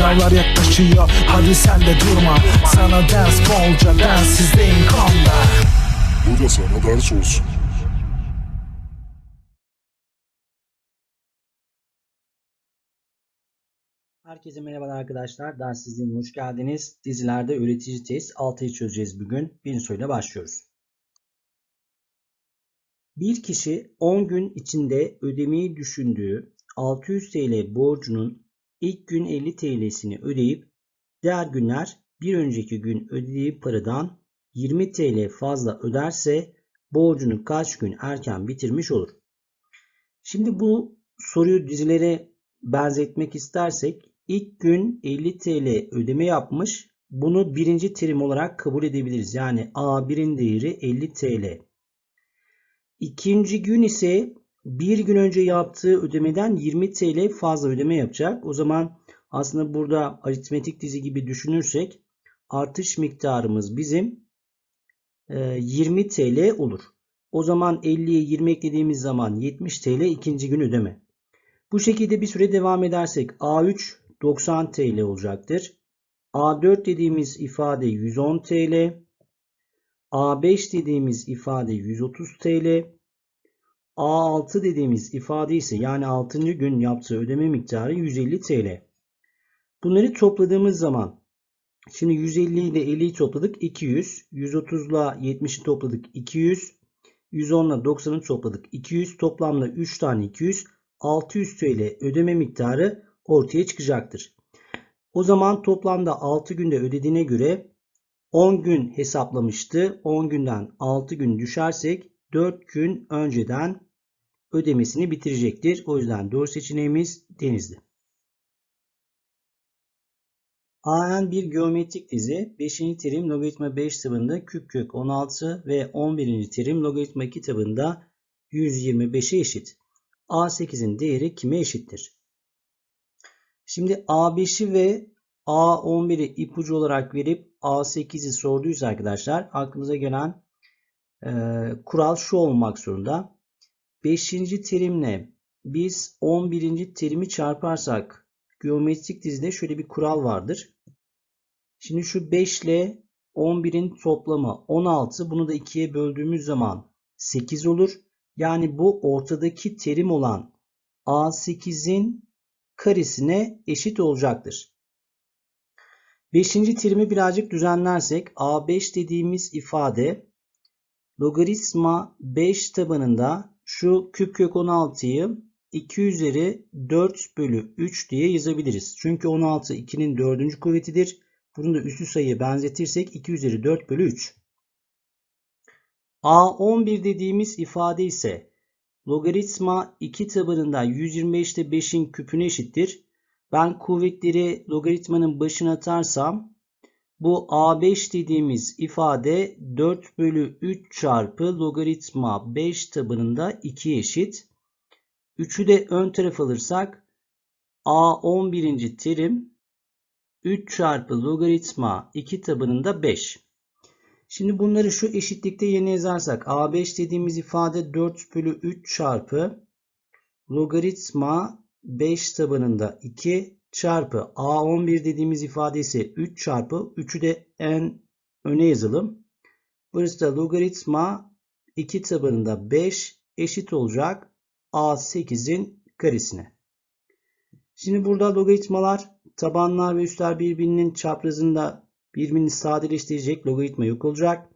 Sınavlar yaklaşıyor hadi sen de durma Sana ders bolca densizliğin konda Bu da sana ders olsun. Herkese merhabalar arkadaşlar. Derssizliğine hoş geldiniz. Dizilerde öğretici test 6'yı çözeceğiz bugün. Birinci soruyla başlıyoruz. Bir kişi 10 gün içinde ödemeyi düşündüğü 600 TL borcunun ilk gün 50 TL'sini ödeyip diğer günler bir önceki gün ödediği paradan 20 TL fazla öderse borcunu kaç gün erken bitirmiş olur? Şimdi bu soruyu dizilere benzetmek istersek ilk gün 50 TL ödeme yapmış. Bunu birinci terim olarak kabul edebiliriz. Yani A1'in değeri 50 TL. İkinci gün ise bir gün önce yaptığı ödemeden 20 TL fazla ödeme yapacak. O zaman aslında burada aritmetik dizi gibi düşünürsek artış miktarımız bizim 20 TL olur. O zaman 50'ye 20 eklediğimiz zaman 70 TL ikinci gün ödeme. Bu şekilde bir süre devam edersek A3 90 TL olacaktır. A4 dediğimiz ifade 110 TL. A5 dediğimiz ifade 130 TL. A6 dediğimiz ifade ise yani 6. gün yaptığı ödeme miktarı 150 TL. Bunları topladığımız zaman şimdi 150 ile 50'yi topladık 200. 130 ile 70'i topladık 200. 110 ile 90'ı topladık 200. Toplamda 3 tane 200. 600 TL ödeme miktarı ortaya çıkacaktır. O zaman toplamda 6 günde ödediğine göre 10 gün hesaplamıştı. 10 günden 6 gün düşersek 4 gün önceden ödemesini bitirecektir. O yüzden doğru seçeneğimiz Denizli. AN bir geometrik dizi 5. terim logaritma 5 tabanında küp kök 16 ve 11. terim logaritma 2 tabanında 125'e eşit. A8'in değeri kime eşittir? Şimdi A5'i ve A11'i ipucu olarak verip A8'i sorduysa arkadaşlar aklımıza gelen e, kural şu olmak zorunda. 5. terimle biz 11. terimi çarparsak geometrik dizide şöyle bir kural vardır. Şimdi şu 5 ile 11'in toplamı 16. Bunu da 2'ye böldüğümüz zaman 8 olur. Yani bu ortadaki terim olan A8'in karesine eşit olacaktır. Beşinci terimi birazcık düzenlersek A5 dediğimiz ifade logaritma 5 tabanında şu küp kök 16'yı 2 üzeri 4 bölü 3 diye yazabiliriz. Çünkü 16 2'nin 4. kuvvetidir. Bunu da üstü sayıya benzetirsek 2 üzeri 4 bölü 3. A11 dediğimiz ifade ise logaritma 2 tabanında 125 ile 5'in küpüne eşittir. Ben kuvvetleri logaritmanın başına atarsam bu A5 dediğimiz ifade 4 bölü 3 çarpı logaritma 5 tabanında 2 eşit. 3'ü de ön taraf alırsak A11. terim 3 çarpı logaritma 2 tabanında 5. Şimdi bunları şu eşitlikte yerine yazarsak A5 dediğimiz ifade 4 bölü 3 çarpı logaritma 5 tabanında 2 çarpı A11 dediğimiz ifade ise 3 çarpı 3'ü de en öne yazalım. Burası da logaritma 2 tabanında 5 eşit olacak A8'in karesine. Şimdi burada logaritmalar tabanlar ve üstler birbirinin çaprazında birbirini sadeleştirecek. Logaritma yok olacak.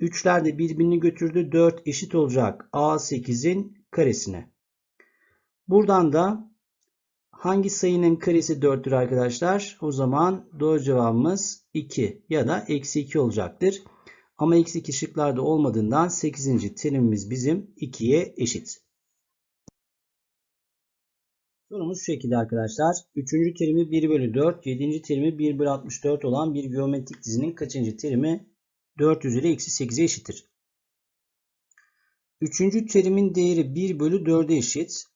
3'ler de birbirini götürdü. 4 eşit olacak A8'in karesine. Buradan da hangi sayının karesi 4'tür arkadaşlar? O zaman doğru cevabımız 2 ya da eksi 2 olacaktır. Ama eksi 2 şıklarda olmadığından 8. terimimiz bizim 2'ye eşit. Sorumuz şu şekilde arkadaşlar. 3. terimi 1 bölü 4, 7. terimi 1 bölü 64 olan bir geometrik dizinin kaçıncı terimi 4 üzeri eksi 8'e eşittir? 3. terimin değeri 1 bölü 4'e eşit.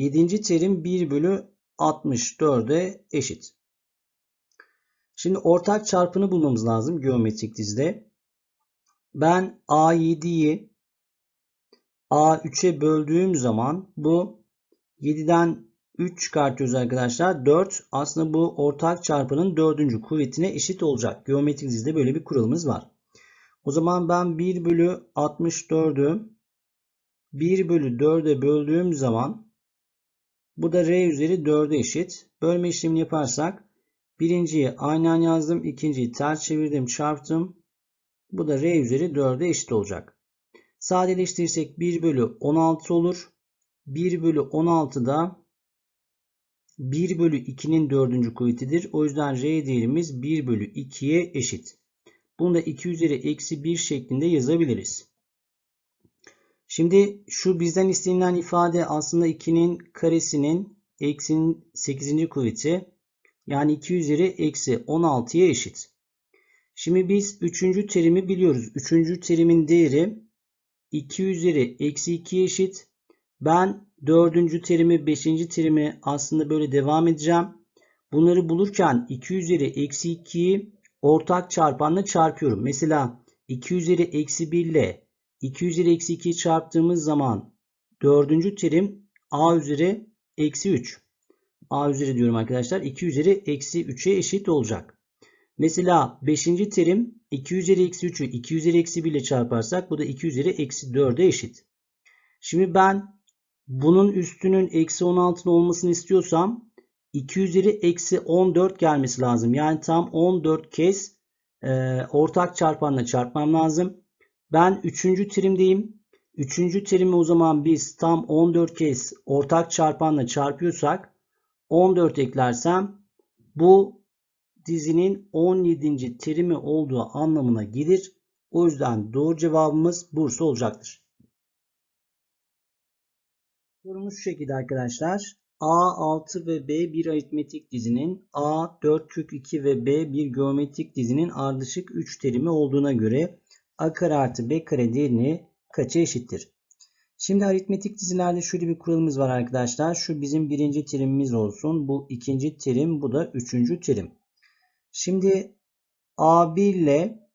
7. terim 1 bölü 64'e eşit. Şimdi ortak çarpını bulmamız lazım geometrik dizide. Ben A7'yi A3'e böldüğüm zaman bu 7'den 3 çıkartıyoruz arkadaşlar. 4 aslında bu ortak çarpanın dördüncü kuvvetine eşit olacak. Geometrik dizide böyle bir kuralımız var. O zaman ben 1 bölü 64'ü 1 bölü 4'e böldüğüm zaman bu da r üzeri 4'e eşit. Bölme işlemini yaparsak birinciyi aynen yazdım. ikinciyi ters çevirdim çarptım. Bu da r üzeri 4'e eşit olacak. Sadeleştirirsek 1 bölü 16 olur. 1 bölü 16 da 1 bölü 2'nin dördüncü kuvvetidir. O yüzden r değerimiz 1 bölü 2'ye eşit. Bunu da 2 üzeri eksi 1 şeklinde yazabiliriz. Şimdi şu bizden istenilen ifade aslında 2'nin karesinin eksinin 8. kuvveti. Yani 2 üzeri eksi 16'ya eşit. Şimdi biz 3. terimi biliyoruz. 3. terimin değeri 2 üzeri eksi 2'ye eşit. Ben 4. terimi 5. terimi aslında böyle devam edeceğim. Bunları bulurken 2 üzeri eksi 2'yi ortak çarpanla çarpıyorum. Mesela 2 üzeri eksi 1 ile 2 üzeri eksi 2'yi çarptığımız zaman 4. terim a üzeri eksi 3. a üzeri diyorum arkadaşlar. 2 üzeri eksi 3'e eşit olacak. Mesela 5. terim 2 üzeri eksi 3'ü 2 üzeri eksi 1 ile çarparsak bu da 2 üzeri eksi 4'e eşit. Şimdi ben bunun üstünün eksi 16'ın olmasını istiyorsam 2 üzeri eksi 14 gelmesi lazım. Yani tam 14 kez e, ortak çarpanla çarpmam lazım. Ben 3. terimdeyim. 3. terimi o zaman biz tam 14 kez ortak çarpanla çarpıyorsak 14 eklersem bu dizinin 17. terimi olduğu anlamına gelir. O yüzden doğru cevabımız Bursa olacaktır. Sorumuz şu şekilde arkadaşlar. A 6 ve B bir aritmetik dizinin A 4 kök 2 ve B bir geometrik dizinin ardışık 3 terimi olduğuna göre A kare artı B kare değerini kaça eşittir? Şimdi aritmetik dizilerde şöyle bir kuralımız var arkadaşlar. Şu bizim birinci terimimiz olsun. Bu ikinci terim. Bu da üçüncü terim. Şimdi A1 ile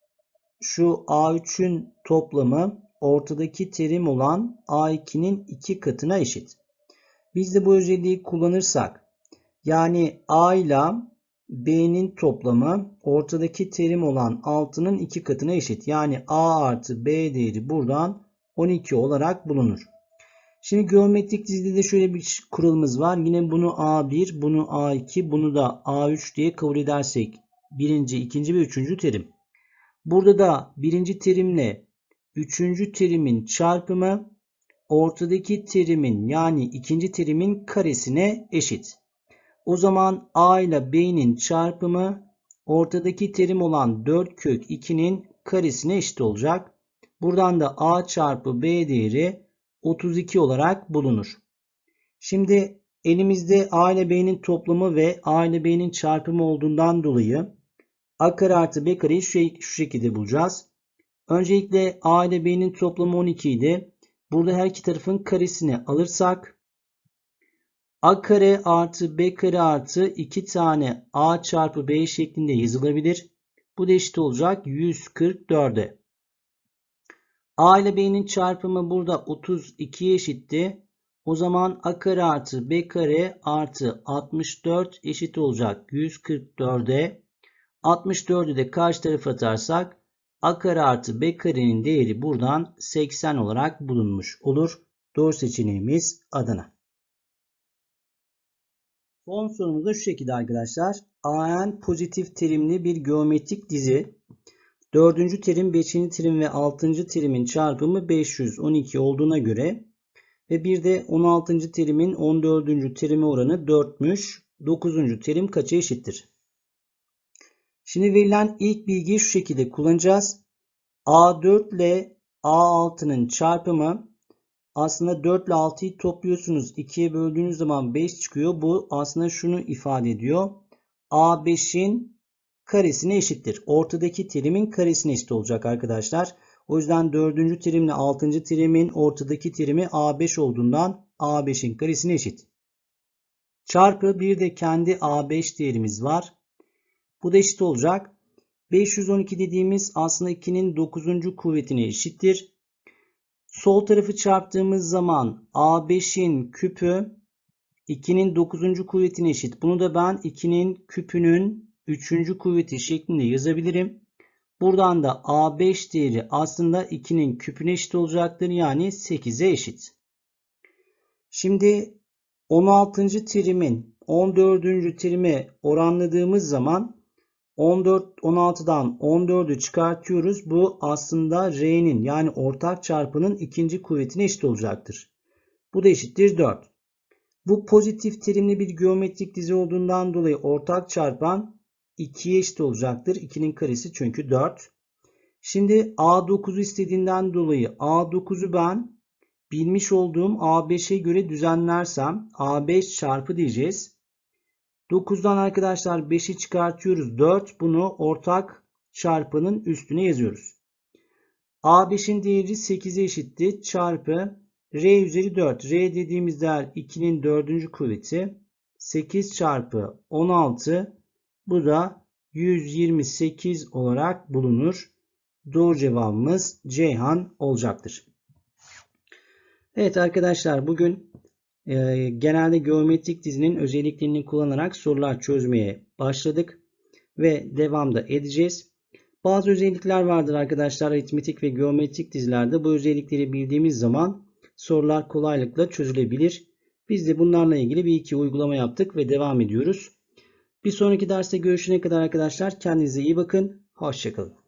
şu A3'ün toplamı ortadaki terim olan A2'nin iki katına eşit. Biz de bu özelliği kullanırsak yani A ile B'nin toplamı ortadaki terim olan 6'nın iki katına eşit. Yani A artı B değeri buradan 12 olarak bulunur. Şimdi geometrik dizide de şöyle bir kuralımız var. Yine bunu A1, bunu A2, bunu da A3 diye kabul edersek birinci, ikinci ve üçüncü terim. Burada da birinci terimle üçüncü terimin çarpımı ortadaki terimin yani ikinci terimin karesine eşit. O zaman A ile B'nin çarpımı ortadaki terim olan 4 kök 2'nin karesine eşit olacak. Buradan da A çarpı B değeri 32 olarak bulunur. Şimdi elimizde A ile B'nin toplamı ve A ile B'nin çarpımı olduğundan dolayı A kare artı B kareyi şu, şekilde bulacağız. Öncelikle A ile B'nin toplamı 12 idi. Burada her iki tarafın karesini alırsak A kare artı B kare artı 2 tane A çarpı B şeklinde yazılabilir. Bu da eşit olacak 144'e. A ile B'nin çarpımı burada 32'ye eşitti. O zaman A kare artı B kare artı 64 eşit olacak 144'e. 64'ü de karşı tarafa atarsak A kare artı B karenin değeri buradan 80 olarak bulunmuş olur. Doğru seçeneğimiz Adana. Son sorumuz da şu şekilde arkadaşlar. AN pozitif terimli bir geometrik dizi. Dördüncü terim, beşinci terim ve altıncı terimin çarpımı 512 olduğuna göre ve bir de 16. terimin 14. terimi oranı 4'müş. 9. terim kaça eşittir? Şimdi verilen ilk bilgiyi şu şekilde kullanacağız. A4 ile A6'nın çarpımı aslında 4 ile 6'yı topluyorsunuz. 2'ye böldüğünüz zaman 5 çıkıyor. Bu aslında şunu ifade ediyor. A5'in karesine eşittir. Ortadaki terimin karesine eşit olacak arkadaşlar. O yüzden 4. terimle 6. terimin ortadaki terimi A5 olduğundan A5'in karesine eşit. Çarpı bir de kendi A5 değerimiz var. Bu da eşit olacak. 512 dediğimiz aslında 2'nin 9. kuvvetine eşittir. Sol tarafı çarptığımız zaman A5'in küpü 2'nin 9. kuvvetine eşit. Bunu da ben 2'nin küpünün 3. kuvveti şeklinde yazabilirim. Buradan da A5 değeri aslında 2'nin küpüne eşit olacaktır. Yani 8'e eşit. Şimdi 16. terimin 14. terime oranladığımız zaman 14 16'dan 14'ü çıkartıyoruz. Bu aslında R'nin yani ortak çarpının ikinci kuvvetine eşit olacaktır. Bu da eşittir 4. Bu pozitif terimli bir geometrik dizi olduğundan dolayı ortak çarpan 2'ye eşit olacaktır. 2'nin karesi çünkü 4. Şimdi A9'u istediğinden dolayı A9'u ben bilmiş olduğum A5'e göre düzenlersem A5 çarpı diyeceğiz. 9'dan arkadaşlar 5'i çıkartıyoruz. 4. Bunu ortak çarpanın üstüne yazıyoruz. A5'in değeri 8'e eşitti. Çarpı R üzeri 4. R dediğimiz değer 2'nin 4. kuvveti. 8 çarpı 16. Bu da 128 olarak bulunur. Doğru cevabımız Ceyhan olacaktır. Evet arkadaşlar bugün e, genelde geometrik dizinin özelliklerini kullanarak sorular çözmeye başladık ve devamda edeceğiz. Bazı özellikler vardır arkadaşlar aritmetik ve geometrik dizilerde. Bu özellikleri bildiğimiz zaman sorular kolaylıkla çözülebilir. Biz de bunlarla ilgili bir iki uygulama yaptık ve devam ediyoruz. Bir sonraki derste görüşene kadar arkadaşlar kendinize iyi bakın. Hoşçakalın.